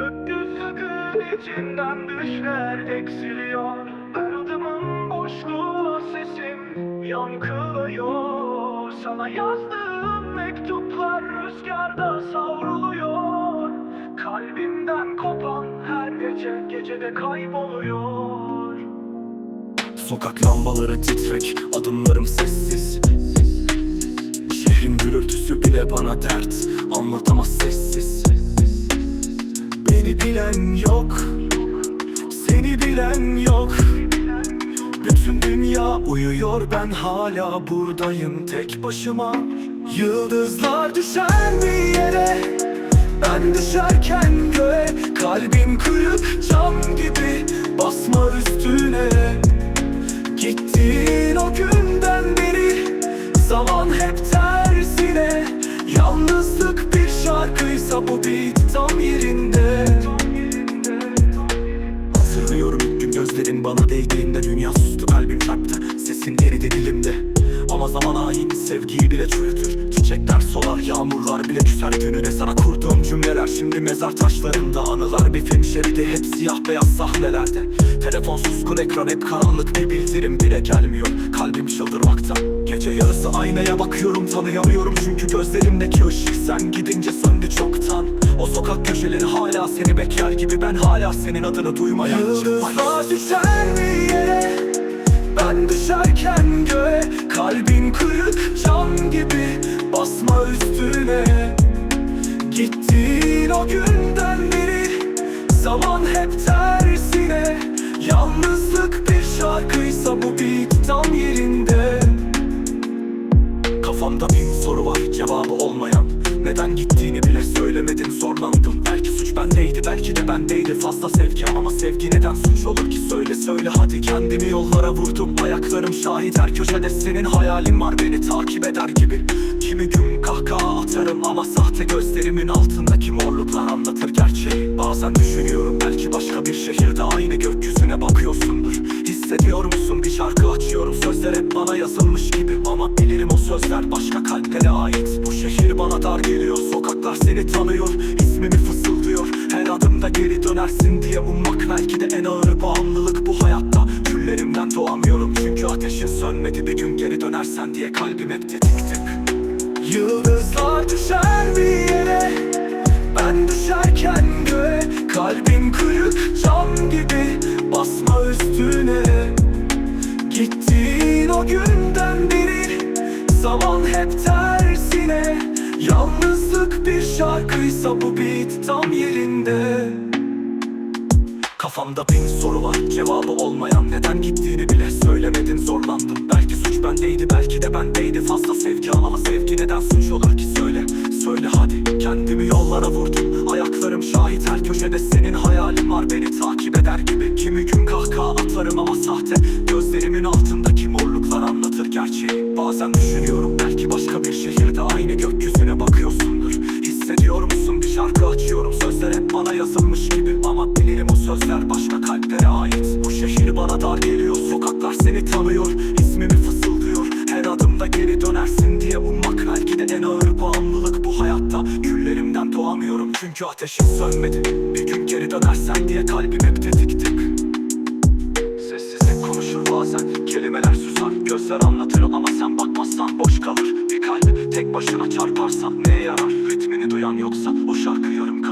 Gökyüzü gün içinden düşler eksiliyor. Ardımın boşluğu sesim yankılıyor. Sana yazdığım mektuplar rüzgarda savruluyor. Kalbimden kopan her gece gecede kayboluyor. Sokak lambaları titrek, adımlarım sessiz. Şehrin gürültüsü bile bana dert, anlatamaz sessiz Beni bilen yok, seni bilen yok. Bütün dünya uyuyor ben hala buradayım. Tek başıma Yıldızlar düşer bir yere. Ben düşerken göğe Kalbim kırık cam gibi Basma üstüne. Gittiğin o günden beri Zaman hep tersine. Yalnızlık bir şarkıysa bu beat Ama zaman hain sevgiyi bile çürütür. Çiçekler solar yağmurlar bile küser gününe. Sana kurduğum cümleler şimdi mezar taşlarında. Anılar bir film şeridi hep siyah beyaz sahnelerde. Telefon suskun ekran hep karanlık bir bildirim bile gelmiyor. Kalbim çıldırmakta. Gece yarısı aynaya bakıyorum tanıyamıyorum. Çünkü gözlerimdeki ışık sen gidince söndü çoktan. O sokak köşeleri hala seni bekler gibi Ben hala senin adını duymaya Yıldızlar düşer bir yere ben düşerken göğe Kalbin kırık cam gibi Basma üstüne. Gittiğin o günden beri Zaman hep tersine. Yalnızlık bir şarkıysa bu beat tam yerinde. Kafamda bin soru var cevabı olmayan Neden gittiğini bile söylemedin zorlandım. Belki suç bendeydi belki de bendeydi. Fazla sevgi ama sevgi neden suç olur ki? Söyle söyle. Hadi kendimi yollara vurdum. Ayaklarım şahit her köşede senin hayalin var. Beni takip eder gibi. Kimi gün kahkaha atarım ama sahte gözlerimin altındaki gerçeği Bazen düşünüyorum. Belki başka bir şehirde aynı gökyüzüne bakıyorsundur. Hissediyor musun? Bir şarkı açıyorum. Sözler hep bana yazılmış gibi. Ama bilirim o sözler başka kalplere ait. Bu şehir bana dar geliyor. Sokaklar seni tanıyor. İsmimi fısıldıyor. Her adımda geri dönersin diye ummak belki de en ağır bağımlılık bu hayatta. Küllerimden doğamıyorum çünkü ateşin sönmedi. Bir gün geri dönersen diye kalbim hep tetik tık. Yıldızlar düşer bir yere. Ben düşerken Kalbim kırık cam gibi. Basma üstüne. Gittiğin o günden beri Zaman hep tersine. Yalnızlık bir şarkıysa bu beat tam yerinde. Kafamda bin soru var cevabı olmayan Neden gittiğini bile söylemedin zorlandım. Belki suç bendeydi belki de bendeydi. Fazla sevgi ama sevgi neden suç olur ki? Söyle Söyle hadi. Kendimi yollara vurdum Beni takip eder gibi. Kimi gün kahkaha atlarım ama sahte. Gözlerimin altındaki morluklar anlatır gerçeği. Bazen düşünüyorum belki başka bir şehirde Aynı gökyüzüne bakıyorsundur. Hissediyor musun? Bir şarkı açıyorum. Sözler hep bana yazılmış gibi. Ama bilirim o sözler başka kalplere ait Doğamıyorum çünkü ateşin sönmedi. Bir gün geri dönersen diye kalbim hep tetik tık Sessizlik konuşur bazen Kelimeler susar. Gözler anlatır ama sen bakmazsan boş kalır. Bir kalp tek başına çarparsan neye yarar? Ritmini duyan yoksa o şarkı yarar